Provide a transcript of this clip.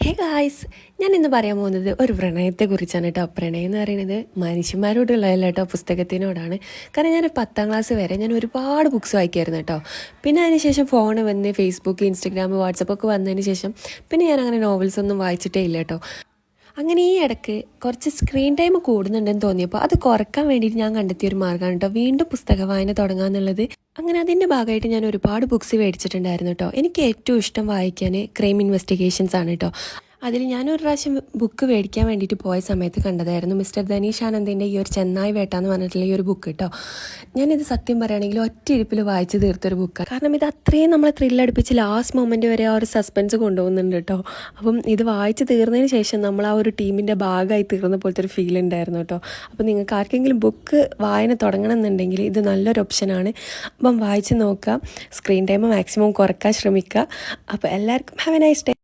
Hey guys ഞാൻ ഇന്ന് പറയാൻ പോകുന്നത് ഒരു പ്രണയത്തെക്കുറിച്ചാണ് കേട്ടോ പ്രണയം എന്ന് പറയുന്നത് മനുഷ്യന്മാരോടുള്ളതല്ല കേട്ടോ പുസ്തകത്തിനോടാണ്. കാരണം ഞാൻ പത്താം ക്ലാസ് വരെ ഞാൻ ഒരുപാട് ബുക്ക്സ് വായിക്കായിരുന്നു കേട്ടോ പിന്നെ അതിനുശേഷം ഫോൺ വന്ന് ഫേസ്ബുക്ക് ഇൻസ്റ്റഗ്രാം വാട്സപ്പ് ഒക്കെ വന്നതിന് ശേഷം പിന്നെ ഞാൻ അങ്ങനെ നോവൽസ് ഒന്നും വായിച്ചിട്ടേ ഇല്ല കേട്ടോ അങ്ങനെ ഈ ഇടയ്ക്ക് കുറച്ച് സ്ക്രീൻ ടൈം കൂടുന്നുണ്ടെന്ന് തോന്നിയപ്പോൾ അത് കുറയ്ക്കാൻ വേണ്ടിയിട്ട് ഞാൻ കണ്ടെത്തിയ ഒരു മാർഗമാണ് കേട്ടോ. വീണ്ടും പുസ്തക വായന തുടങ്ങാന്നുള്ളത് അങ്ങനെ അതിന്റെ ഭാഗമായിട്ട് ഞാൻ ഒരുപാട് ബുക്സ് മേടിച്ചിട്ടുണ്ടായിരുന്നു കേട്ടോ. എനിക്ക് ഏറ്റവും ഇഷ്ടം വായിക്കാൻ ക്രൈം ഇൻവെസ്റ്റിഗേഷൻസ് ആണ് കേട്ടോ. അതിൽ ഞാനൊരു പ്രാവശ്യം ബുക്ക് മേടിക്കാൻ വേണ്ടിയിട്ട് പോയ സമയത്ത് കണ്ടതായിരുന്നു മിസ്റ്റർ ധനീഷ് ആനന്ദിന്റെ ഈ ഒരു ചെന്നായി വേട്ട എന്ന് പറഞ്ഞിട്ടുള്ള ഈ ഒരു ബുക്ക് കേട്ടോ ഞാനിത് സത്യം പറയുകയാണെങ്കിൽ ഒറ്റ ഇരിപ്പിൽ വായിച്ച് തീർത്തൊരു ബുക്കാണ് കാരണം ഇത് അത്രയും നമ്മളെ ത്രില്ലടിപ്പിച്ച് ലാസ്റ്റ് മൊമെന്റ് വരെ ആ ഒരു സസ്പെൻസ് കൊണ്ടുപോകുന്നുണ്ട് കേട്ടോ അപ്പം ഇത് വായിച്ച് തീർന്നതിന് ശേഷം നമ്മൾ ആ ഒരു ടീമിന്റെ ഭാഗമായി തീർന്ന പോലത്തെ ഒരു ഫീൽ ഉണ്ടായിരുന്നു കേട്ടോ അപ്പം നിങ്ങൾക്ക് ആർക്കെങ്കിലും ബുക്ക് വായന തുടങ്ങണം എന്നുണ്ടെങ്കിൽ ഇത് നല്ലൊരു ഓപ്ഷനാണ് അപ്പം വായിച്ച് നോക്കുക സ്ക്രീൻ ടൈം മാക്സിമം കുറയ്ക്കാൻ ശ്രമിക്കുക. അപ്പോൾ എല്ലാവർക്കും ഹാവ് എ നൈസ് ഡേ